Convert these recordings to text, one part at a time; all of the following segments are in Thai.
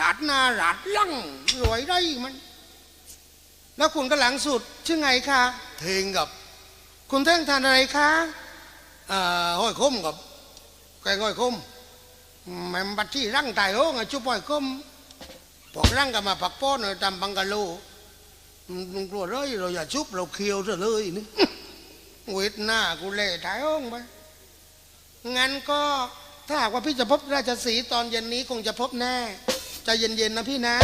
ราดหน้าราดหลังรวยได้มัน แล้วคุณก็หลังสุดชื่อไงคะเทงกับ คุณเท่งทานอะไรคะอ่าห้อยคมกับแกงห้อยคมแม่มบัดที่ร่างตายโอ้งชุบปล่อยก้มพอกร่างก็มาปักป้อนหน่อยตามบังกะโลมึงกลัวเลยเราอย่าชุบเราเคี้ยวซะเลยนี่เวทหน้ากูเล่ตายโอ้งไปงั้นก็ถ้าหากว่าพี่จะพบราชสีห์ตอนเย็นนี้คงจะพบแน่ ใจะเย็นๆนะพี่นะ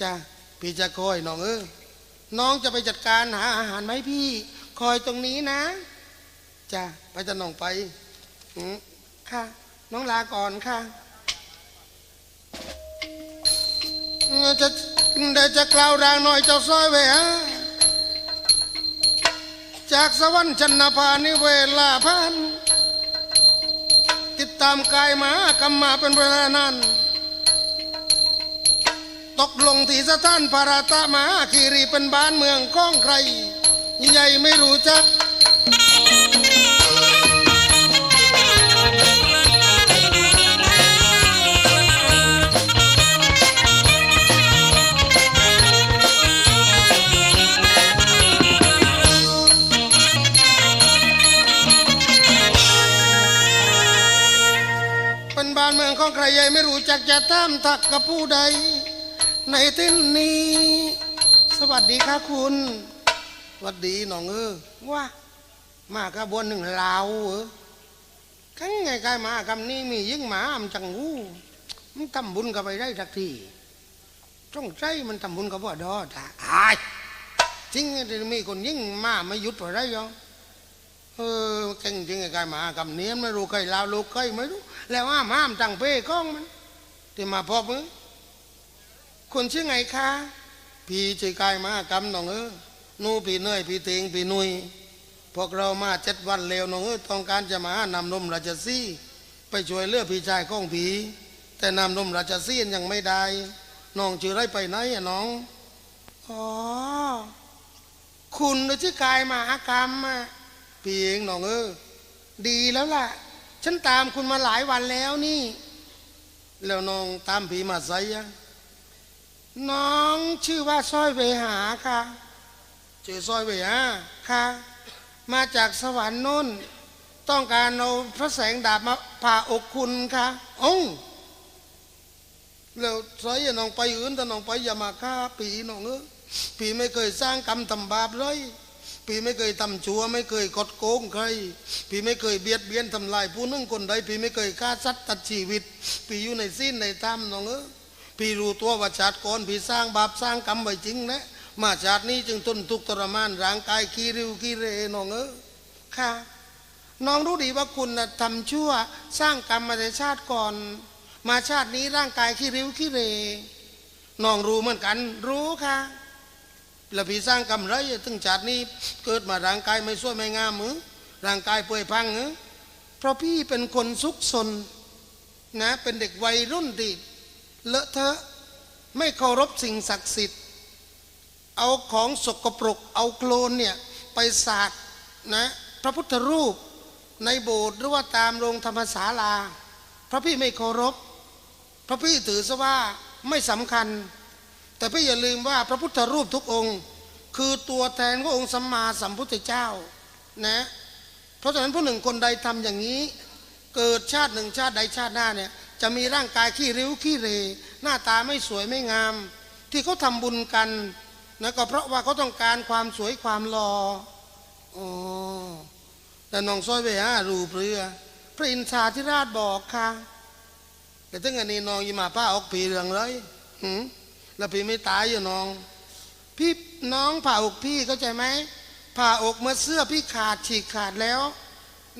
จ้ะพี่จะคอยน้องเออน้องจะไปจัดการหาอาหารไหมพี่ คอยตรงนี้นะจ้ะไปจะน้องไปอืมค่ะ น้องลาก่อนค่ะจะเดี๋ยวจะกล่าวรางหน่อยเจ้าซอยเวฮะจากสวรรค์ชันนภานิเวลาพันติดตามกายมากรรมมาเป็นเวลานาน ตกลงที่สถานพาราตะมาคีรีเป็นบ้านเมืองของใคร ใหญ่ไม่รู้จักเป็นบ้านเมืองของใครใหญ่ไม่รู้จักจะตามทักกับผู้ใด ในที่นี้ สวัสดีค่ะคุณหวัดดีน้องเออว่า มากระบวนหนึ่งลาวเหรอขังไงกายมาคำนี้มียิ่งหมาอำจังงูมันทำบุญกับไปได้สักทีต้องใจมันทำบุญกับว่าดอตาอายจริงที่มีคนยิ่งมาไม่หยุดไปได้ยังเออเก่งจริงไอ้กายมาคำนี้ไม่รู้ใครลาวลูกใครไม่รู้ แล้วอ้ามห้ามจังเป้ก้องมันที่มาพบมึง คนชื่อไงคะพี่ใจกายมากำน้องเออนู่พี่เนยพี่เตงพี่นุยพวกเรามาเจ็ดวันแล้วน้องเออต้องการจะมานำนมราชสีไปช่วยเลือพี่ชายของผีแต่นำนมราชสีห์ยังไม่ได้น้องชื่อไรไปไหนอะน้องอ๋อคุณชื่อกายมากรรมอะพี่เองน้องเออดีแล้วล่ะ ฉันตามคุณมาหลายวันแล้วนี่ แล้วน้องตามผีมาใส่อะ น้องชื่อว่าสร้อยเวหาค่ะเจอซอยไปฮะค่ะ มาจากสวรรค์นุ่นต้องการเอาพระแสงดาบมาผ่าอกคุณค่ะอ้าแล้วใส่น้องไปอื่นแต่น้องไปอย่ามาฆ่าปีน้องเออปีไม่เคยสร้างกรรมทำบาปเลยปีไม่เคยทำชั่วไม่เคยกดโกงใครปีไม่เคยเบียดเบียนทำลายผู้นึ่งคนใดปีไม่เคยฆ่าสัตว์ตัดชีวิตปีอยู่ในสิ้นในถ้ำน้องเออ ปีรู้ตัวว่าชาติก่อนปีสร้างบาปสร้างกรรมไว้จริงนะมาชาตินี้จึงทนทุกข์ทรมานร่างกายขี้ริ้วขี้เรน้องเออค่ะน้องรู้ดีว่าคุณนะทำชั่วสร้างกรรมมาในชาติก่อน มาชาตินี้ร่างกายขี้ริ้วขี้เรน้องรู้เหมือนกัน รู้ค่ะแล้วพี่สร้างกรรมไรถึงชาตินี้เกิดมาร่างกายไม่สวยไม่งามมือร่างกายเปื่อยพังมือเพราะพี่เป็นคนซุกซนนะเป็นเด็กวัยรุ่นที่ เลอะเทอะไม่เคารพสิ่งศักดิ์สิทธิ์ เอาของสกปรก เอาโคลนเนี่ยไปสาดนะพระพุทธรูปในโบสถ์หรือว่าตามโรงธรรมศาลา พระพี่ไม่เคารพ พระพี่ถือซะว่าไม่สำคัญ แต่พี่อย่าลืมว่าพระพุทธรูปทุกองค์ คือตัวแทนขององค์สัมมาสัมพุทธเจ้านะเพราะฉะนั้นผู้หนึ่งคนใดทำอย่างนี้ เกิดชาติหนึ่งชาติใดชาติหน้าเนี่ย จะมีร่างกายขี้ริ้วขี้เร หน้าตาไม่สวยไม่งาม ที่เขาทำบุญกันนะก็เพราะว่าเขาต้องการความสวยความหลอ่ออ๋อแต่น้องซอยไปหารูเปลือพระอินทราธิราชบอกค่ะแต่ถึงอันนี้น้องยิมาป้าออกผีเรื่องเลยหืมแล้วพี่ไม่ตายอยู่น้อง พี่น้องผ่าอกพี่เข้าใจไหมผ่าอกเมื่อเสื้อพี่ขาดฉีกขาดแล้ว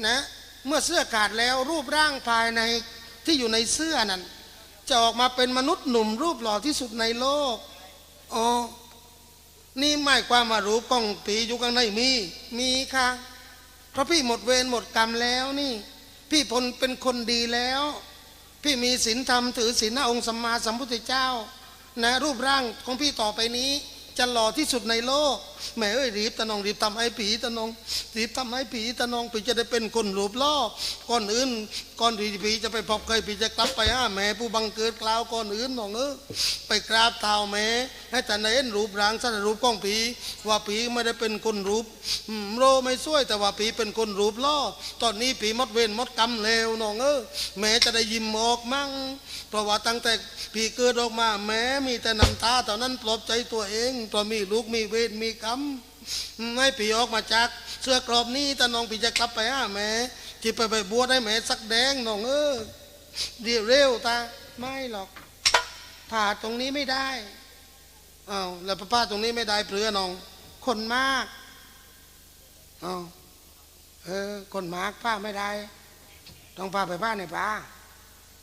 นะ เมื่อเสื้อขาดแล้วรูปร่างภายใน ที่อยู่ในเสื้อนั้นจะออกมาเป็นมนุษย์หนุ่มรูปหล่อที่สุดในโลกอ๋อนี่หมายความว่ารูปของผีอยู่ข้างในมี มีค่ะ เพราะพี่หมดเวรหมดกรรมแล้วนี่ พี่พลเป็นคนดีแล้ว พี่มีศีลธรรมถือศีลหน้าองค์สัมมาสัมพุทธเจ้า นะรูปร่างของพี่ต่อไปนี้ จะหล่อที่สุดในโลกแม่เอ้ยรีบตะนองรีบทำให้ผีตะนองรีบทำให้ผีตะนองผีจะได้เป็นคนรูปล่อก่อนอื่นก่อนที่ผีจะไปพบใครผีจะกลับไปหาแม่ผู้บังเกิดกล่าวก่อนอื่นน้องเออไปกราบเท้าแม่ให้แต่ในเห็นรูปร่างสันรูปของผีว่าผีไม่ได้เป็นคนรูปโรไม่ช่วย แต่ว่าผีเป็นคนรูปล่อตอนนี้ผีมดเวรมดกรรมเลวน้องเออแม่จะได้ยิ้มออกมั่งเพราะว่าตั้งแต่พี่เกิดออกมาแม้มีแต่น้ำตาเท่านั้นปลอบใจตัวเองเพราะมีลูกมีเวรมีกรรมไม่พี่ออกมาจากเสื้อกรอบนี้แต่น้องพี่จะกลับไปหาแม่ที่ไปไปบวชให้แม่สักแดงน้องเออเดี๋ยวเร็วตาไม่หรอก ผ่าตรงนี้ไม่ได้อ้าวแล้วป้าตรงนี้ไม่ได้เปลือน้อง คนมากอ้าวเออคนมากป้าไม่ได้ ต้องพาไปบ้านในป้า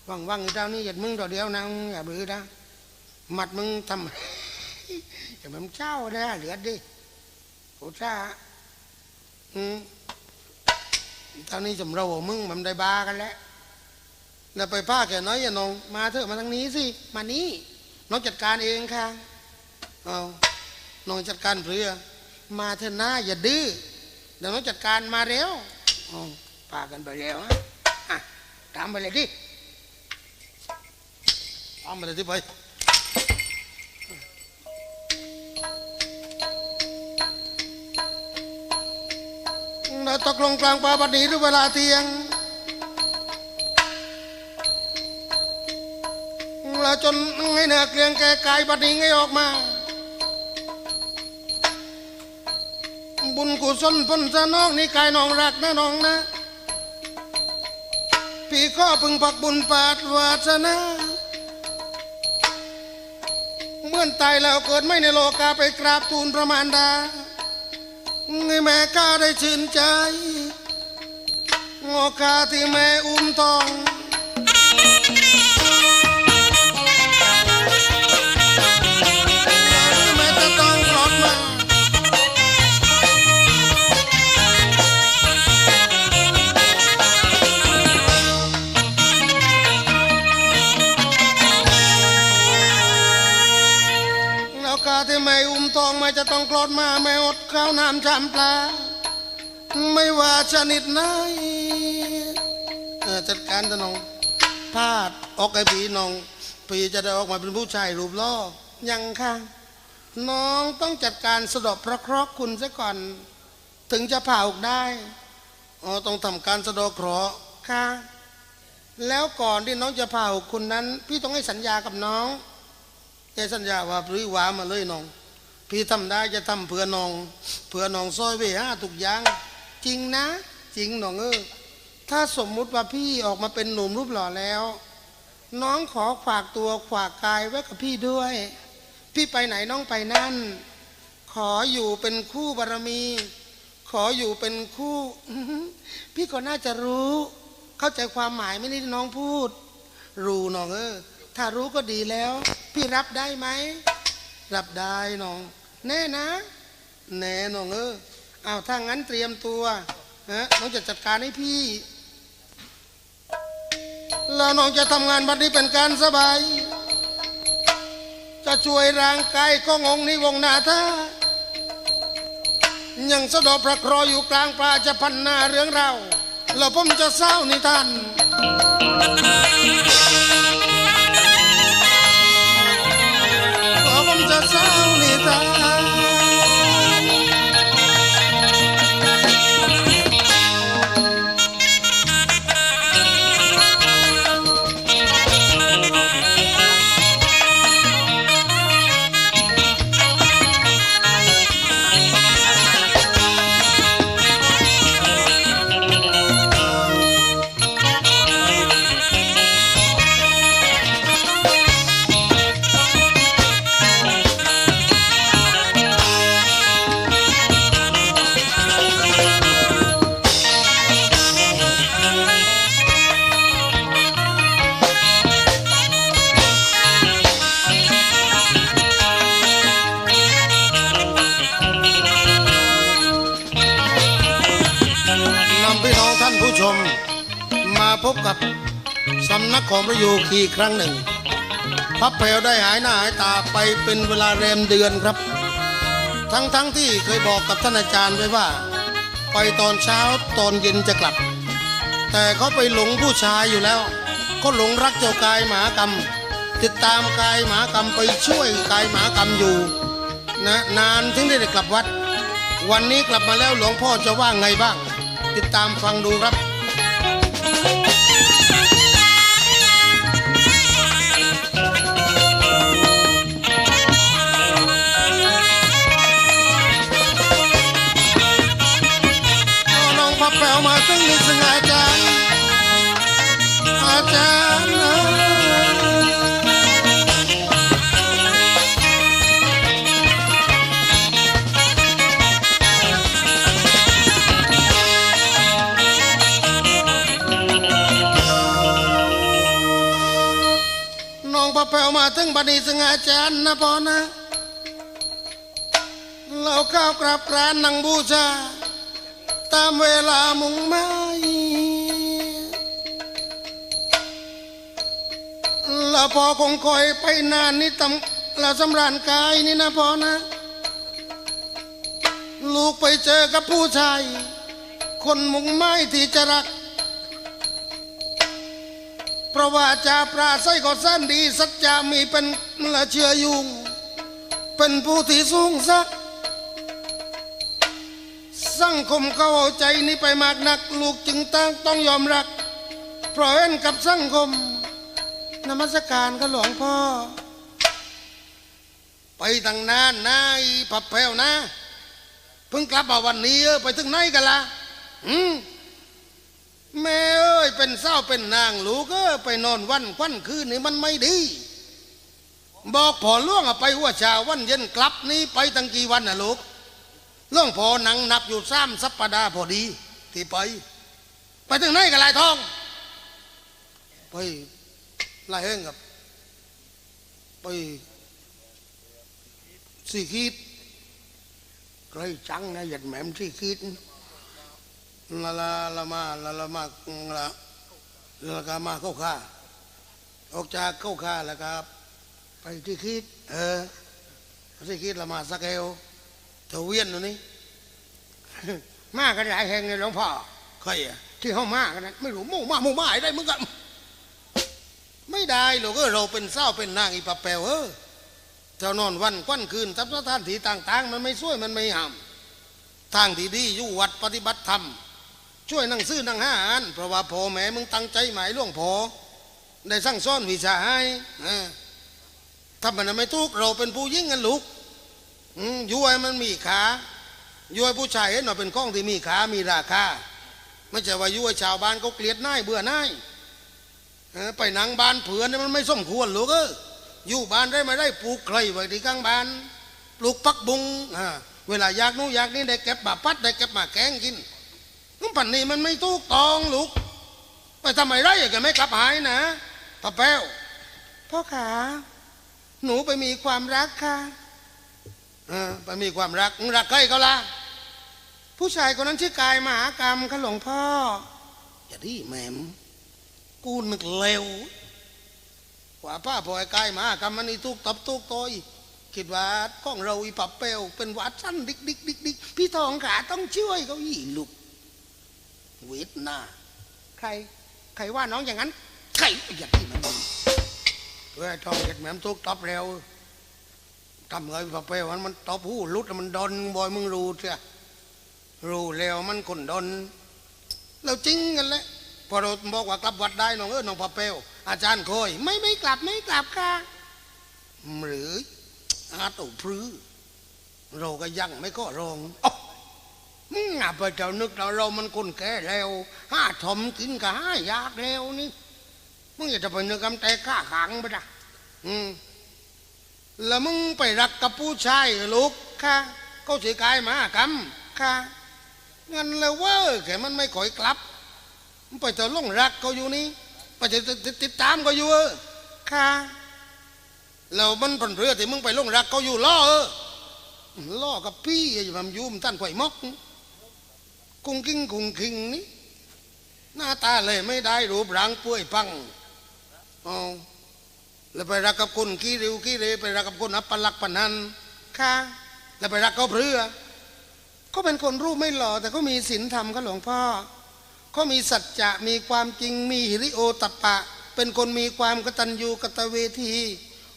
ว่างว่างๆอีเจ้านี่หยัดมึงตัวเดียวนะอย่าบื้อนะมัดมึงทำ อย่ามันเจ้าได้เหลือดิโอ้จ้าอืมตอนนี้จำเรามึงมันได้บากันแล้วแล้วไปผ้าแกน้อยอย่านองมาเถอะมาทางนี้สิ มานี่น้องจัดการเองค่ะเอาน้องจัดการเพื่อมาเถอะหน้าอย่าดื้อเดี๋ยวน้องจัดการมาเร็วเอาพากันไปแล้วฮะอะตามไปเลยดิทำอะไรที่ไป เราตกลงกลางป่าบัดนี้หรือเวลาเที่ยงเราจนให้เหนือเกลียงแก่กายบัดนี้ให้ออกมา บุญกุศลพ้นสนองนี่กายน้องรักนะน้องนะ พี่ข้อพึงพักบุญปาดวาสนาเมื่อตายแล้วเกิดไม่ในโลกาไปกราบทูลพระมารดา ไงแม่ข้าได้ชื่นใจ ต้องกลอดมาไม่อดข้าวน้ำชามปลา ไม่ว่าชนิดไหนเออจัดการจะน้องพลาดออกไอ้ผีน้องผีจะได้ออกมาเป็นผู้ชายรูปล่อยังค่ะ น้องต้องจัดการสะดอกพระเคราะห์คุณซะก่อน ถึงจะผ่าออกได้อ๋อต้องทำการสะดอกเคราะห์ค่ะ แล้วก่อนที่น้องจะผ่าออกคุณนั้น พี่ต้องให้สัญญากับน้องแกสัญญาว่าพริวามาเลยน้อง พี่ทำได้จะทำเพื่อน้องเพื่อน้องซอยเวห้าทุกอย่างจริงนะ จริงน้องเออถ้าสมมุติว่าพี่ออกมาเป็นหนุ่มรูปหล่อแล้ว น้องขอฝากตัวฝากกายไว้กับพี่ด้วย พี่ไปไหนน้องไปนั่น ขออยู่เป็นคู่บารมี ขออยู่เป็นคู่ พี่ก็น่าจะรู้ เข้าใจความหมายไม่นี่ที่น้องพูด รู้น้องเออ ถ้ารู้ก็ดีแล้ว พี่รับได้ไหมรับได้น้อง แน่นะ แน่น้องเออเอาวถ้างั้นเตรียมตัวฮะน้องจะจัดการให้พี่ แล้วน้องจะทำงานบัดนี้เป็นการสบาย จะช่วยร่างกายขององค์นี้วงนาท่ายังสะดอพระคราะห์อยู่กลางป่าจะพันนาเรื่องเราแล้วผมจะเศร้านิทานขอผมจะเศร้านิทาน กับสำนักของพระโยคีครั้งหนึ่งพับแผวได้หายหน้าหายตาไปเป็นเวลาแรมเดือนครับ ทั้งทั้งที่เคยบอกกับท่านอาจารย์ไว้ว่า ไปตอนเช้าตอนเย็นจะกลับ แต่เขาไปหลงผู้ชายอยู่แล้วเขาหลงรักเจ้ากายหมากรรม ติดตามกายหมากรรมไปช่วยกายหมากรรมอยู่นะนานถึงได้กลับวัด วันนี้กลับมาแล้วหลวงพ่อจะว่าไงบ้าง ติดตามฟังดูครับ น้องพับแปวมาถึงบัดนี้ซึ่งอาจารย์นะพอนะเราข้าวกราบกรานนังบูชา ตามเวลามุงไม้ละพอคงคอยไปนานนี่ตำละสำราญกายนี่นะพอนะ ลูกไปเจอกับผู้ชาย คนมุงไม้ที่จะรัก พราะว่าจาปราไส้ก็สั้นดี สัจจามีเป็นละเชื่อยุง เป็นผู้ที่สูงสัก สังคมเขาเอาใจนี้ไปมากนัก ลูกจึงตั้งต้องยอมรัก เพราะเห็นกับสังคมนมัสการก็หลวงพ่อ ไปตั้งนานนะไอ้ผับแผ่วนะ เพิ่งกลับมาวันนี้เออไปถึงไหนกันละอืม แม่เอ้ยเป็นเศร้าเป็นนางลูกเออไปนอนวันควันคืนนี่มันไม่ดี บอกพอล่วงไปหัวชาวันเย็นกลับนี่ไปตั้งกี่วันนะลูกเรื่องพอหนังนับอยู่สามสัปดาห์พอดี ที่ไป ไปถึงไหนกันลายทอง ไปลายเฮงกับ ไปสี่ขีดใกล้จังนะหยัดแหมมสี่ขีด ละละละมาละละมาละละกามาเข้าค่าออกจากเข้าค่าแล้วครับ ไปที่ขีดเออสี่ขีดละมาสักเอวเทเวียนตัวนี้ มากันหลายแห่งเลยหลวงพ่อใครอะที่ห้องมากันนั้นไม่รู้หมู่มาหมู่มาไอ้ได้มึงกันไม่ได้หรอกเออเราเป็นเศร้าเป็นนางอีปะแปวเออเจ้านอนวันควันคืนทับสถานที่ต่าง ๆ มันไม่ช่วยมันไม่ห้ามทางที่ดีอยู่วัดปฏิบัติธรรม ช่วยนั่งซื้อนั่งห้าอันเพราะว่าพ่อแม่มึงตั้งใจหมายล่วงพอได้สั่งสอนวิชาให้ถ้ามันไม่ทุกข์เราเป็นผู้ยิ่งกันลูกอืมย้ยมันมีขายุ้ยผู้ชายเห็นว่าเป็นข้องที่มีขามีราคาไม่ใช่ว่ายุ้ยชาวบ้านเขาเกลียดน่ายเบื่อน่ายไปหนังบ้านเผื่อนมันไม่สมควรลูกเอออยู่บ้านได้ไม่ได้ปลูกไครไว้ที่ข้างบ้าน ปลูกปักบุงเวลาอยากนู้อยากนี้ได้เก็บมาพัดได้เก็บมาแกงกิน น้ำปันนี้มันไม่ถูกต้องลูก ไปทำไมไรอย่างไม่กลับหายนะตาแป้วพ่อขาหนูไปมีความรักค่ะเออไปมีความรักมึงรักใครเขาล่ะผู้ชายคนนั้นชื่อกายมหากรรมค่ะหลวงพ่ออย่าดีแหมมกูนึกเลวกว่าป้าพอยกายมหากรรมมันนี่ทุกตับทุกตอยคิดว่าก้องเราอีปับเปลวเป็นหวัดสั้นดิกดิกดิกดิกพี่ทองขาต้องช่วยเขาอีลูก เวทหน้า ใคร ใครว่าน้องอย่างนั้น ใครอย่าดีมันเว้ยทองเห็ดแหมมทุกตับเร็วทำไงพอไปวันมันตบหูลุดแล้วมันดอนบอยมึงรู้เสียรู้แล้วมันคนดอนเราจริงกันแหละพอเราบอกว่ากลับวัดได้น้องเออน้องพอเปลวอาจารย์โคอย ไม่ไม่กลับไม่กลับค่ะหรืออาตุพรื้อเราก็ยังไม่ก็รองอ๊ มึงอะไปเจ้านึกเราเรามันคนแก่แล้วห้าถมกินกับห้ายากแล้วนี่มึงอย่าจะไปนึกกำแต่ข้าขังไปจ้ะอืมแล้วมึงไปรักกับผู้ชายหรอลูกค่ะเขาสีกายมากรรมค่ะงั้นแล้วเว่าแกมันไม่ค่อยกลับมึงไปเจอล่องรักเขาอยู่นี่ไปจะติดตามเขาอยู่เออค่ะแล้วมันผลเพื่อที่มึงไปล่องรักเขาอยู่ล่อเออล่อกับพี่อย่ามายุ่มท่านไข่มก กุ้งกิ้งกุ้งคิงนี่หน้าตาเลยไม่ได้รูปร่างป่วยปังอ๋อแล้วไปรักกับคนขี้ริ้วขี้เรไปรักกับคนอัปลักษณ์ปนันค่ะแล้วไปรักเขาเพื่อก็เป็นคนรูปไม่หล่อแต่ก็มีศีลธรรมก็หลวงพ่อเขามีสัจจะมีความจริงมีหิริโอตัปปะ เป็นคนมีความกตัญญูกตเวที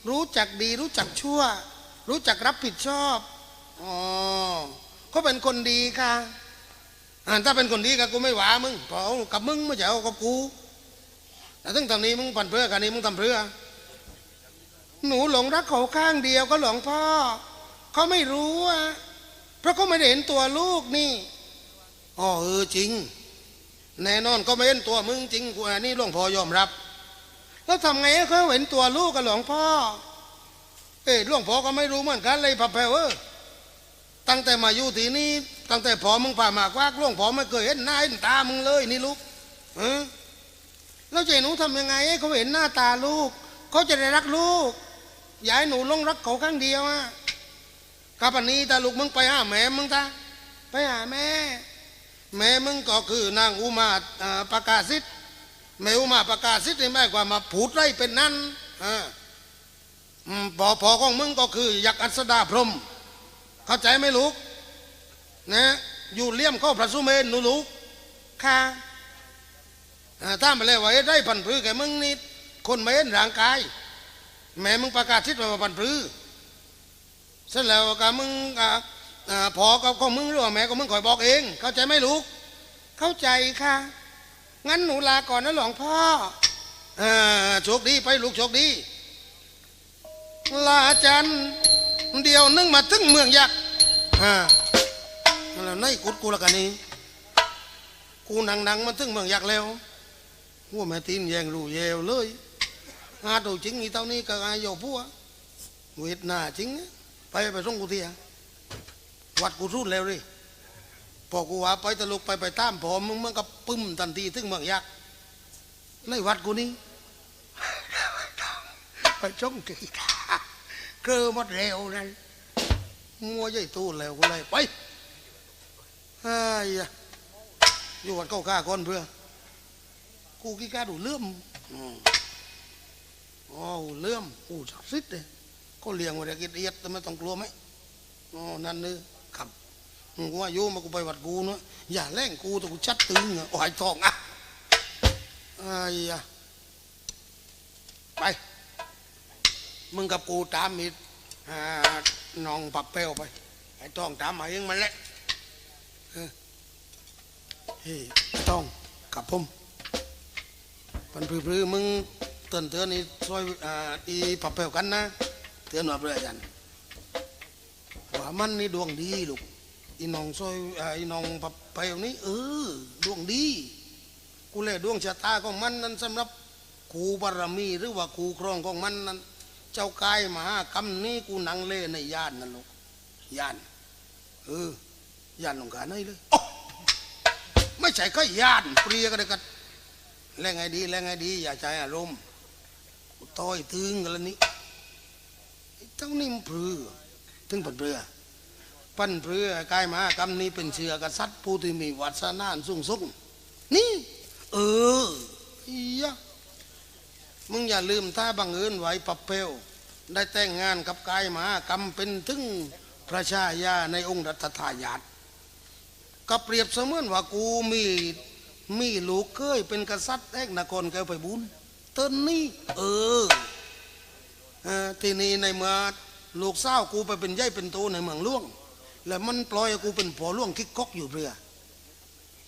รู้จักดีรู้จักชั่ว รู้จักรับผิดชอบอ๋อเขาเป็นคนดีค่ะ ถ้าเป็นคนดีกับกูไม่หวามึงพราะเอากับมึงไม่ใช่เอากับกูแต่ถึงตอนนี้มึงปั่นเพื่อกันนี้มึงทำเพื่อหนูหลงรักเขาข้างเดียวก็หลงพ่อเขาไม่รู้อะเพราะเขาไม่ได้เห็นตัวลูกนี่อ๋อเออจริง แน่นอนก็ไม่เห็นตัวมึงจริงกูอันนี้หลวงพ่อยอมรับ แล้วทำไงเขาเห็นตัวลูกกับหลวงพ่อ เอ้ยหลวงพ่อก็ไม่รู้เหมือนกันเลยพับแพรเออ ตั้งแต่มาอยู่ที่นี่ตั้งแต่พอมึงผ่ามากว่าหลวงพอไม่เคยเห็นหน้าเห็นตามึงเลยนี่ลูกเออแล้วจะให้หนูทำยังไงเขาเห็นหน้าตาลูกเขาจะได้รักลูกอย่าให้หนูลงรักเขาข้างเดียวอะกับอันนี้ถ้าลูกมึงไปหาแม่มึงตาไปหาแม่ แม่มึงก็คือนางอุมาอ่าประกาศสิทธิ์แม่อุมาประกาศสิทธิ์นี่หมายความาผูดไรเป็นนั่นอ่าอืมพอพอของมึงก็คือยักษ์อัสดาพรหม เข้าใจไหมลูกนะอยู่เลี่ยมเข้าพระสุเมนหนูลูกค่ะอ่าถ้ามาเลยว่าเอ๊ะได้พันธุ์พือแกมึงนี่คนไม่เห็นร่างกาย แม่มึงประกาศสิทธิ์ว่าพันธุ์พือเสร็จแล้วก็มึงอ่าอ่าพอกับของมึงหรือว่าแม่ก็มึงคอยบอกเอง เข้าใจไหมลูก เข้าใจค่ะ งั้นหนูลาก่อนนะหลวงพ่ออ่าโชคดีไปลูกโชคดีลาจันทร์ เดียวนึงมาถึงเมืองยักษ์อ่าแล้วในกุดกูละกันนี่กูนังนังมาถึงเมืองยักษ์แล้วหัวแม่ตีนแยงรูเยวเลยงาตัวจริงนี่เท่านี้ก็อาโยพัวเวทนาจริง ไปไปส่งกูเทียวัดกูรุ่นแล้วดิพอกูว่าไปตะลุกไปไปตามผมมึงมันก็ปึ้มทันทีถึงเมืองยักษ์ในวัดกูนี่ไปจ้องกีตาร์ เกลือหมดเร็วนั่นมัวใหญ่ตู้แล้วกูเลยไปไอ้ยะอยู่วัดเก้าข้าก่อนเพื่อ กูกี้กล้าดูเลื่อมอ๋อเลื่อมกูศักดิ์สิทธิ์เลยก็เลี้ยงไว้ได้กินเอียดแต่ไม่ต้องกลัวไหมอ๋อนั่นนื้อครับมกูว่าโยมากูไปวัดกูเนาะอย่าแร่งกูแต่กูชัดตึงอะโอ้ยทองอะไอ้ยไป มึงกับกูตามมีน้องปักเปลวไป ไอ้ต้องตามมาเองมันแหละเออเฮ้ยต้องกับผมปันพรือมึงเตือนเตือนนี่ซอยอีปักเปลวกันนะ เตือนว่าเพื่อยันว่ามันนี่ดวงดีลูกอีน้องซอยอีน้องปักเปลวนี่เออดวงดี กูเลยดวงชะตาของมันนั้นสำหรับครูบารมีหรือว่าครูครองของมันนั้น เจ้ากายมหากรรมนี้กูนังเล่ในย่านนั่นลูกย่านเออย่านหลงกาไหนเลยไม่ใช่ก็ย่านเปรียกันเลยกันแล้วไงดีแล้วไงดี อย่าใจอารมณ์ต้อยตึงกันแล้วนี้เจ้านี่มเปลือถึงปันเปลือปั้นเปลือกายมากรรมนี้เป็นเชื้อกษัตริย์ผู้ที่มีวัฒนานสูงส่งนี่ เอออียะ มึงอย่าลืมถ้าบังเอิญไหวปับเพลได้แต่งงานกับกายหมากรรมเป็นถึงพระชายาในองค์รัตทายาทก็เปรียบเสมือนว่ากูมีมีลูกเคยเป็นกษัตริย์แอกนครแก้วไปบุญเต้นนี่เออทีนี้ในเมื่อลูกสากูไปเป็นใหญ่เป็นโตในเมืองล่วง แล้วมันปล่อยกูเป็นผัวล่วงคิกก๊อกอยู่เรือ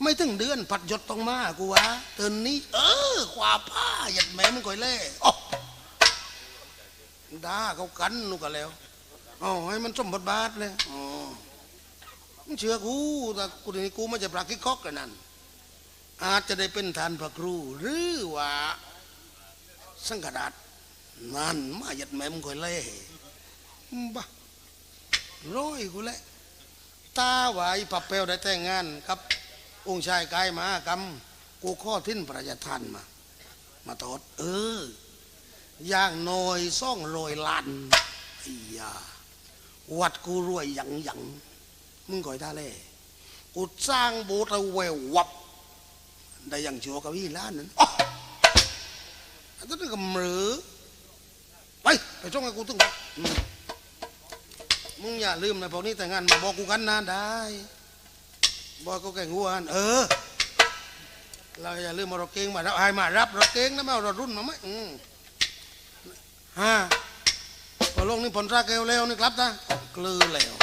ไม่ถึงเดือนผัดยดต้องมากูวะเตือนนี้ เออความผ้าหยัดแม่มันก่อยเล่อ๋อด่าเขากันนู่นก็แล้วอ๋อให้มันสมบทบาทเลยอ๋อมึงเชื่อกูแต่กูทีนี้กูไม่จะปรากิคอกกันนั่นอาจจะได้เป็นทานพระครู หรือว่าสังกดาษนั่นมาหยัดแม่มันก่อยเล่บ้าร้อยกูแหละตาไหวปับเปลวได้แต่งงานครับ องค์ชายกายมากรรมกูข้อทิ้นประยทานมา มาตอดเออย่างน้อยซ่องรอยลันไอ้ยาวัดกูรวยหยังหยังมึงก่อยท่าเล่กูสร้างโบสถ์เอาแวววับ ได้อยังชัวกับพี่ล้านนั้นอ๋ออันนั้นก็มือไปไปช่องให้กูตึงมมึงอย่าลืมนะพวกนี้แต่งงานมาบอกกูกันนะได้ บอกกูแก่งวัวเออ เราอย่าลืมมารถเก่งมารับให้มารับรถเก่งนะแม่เรารถรุ่นมาไหมอืมฮะพอลงนี่ผลราแก้วแล้วนี่ครับนะกลือแล้ว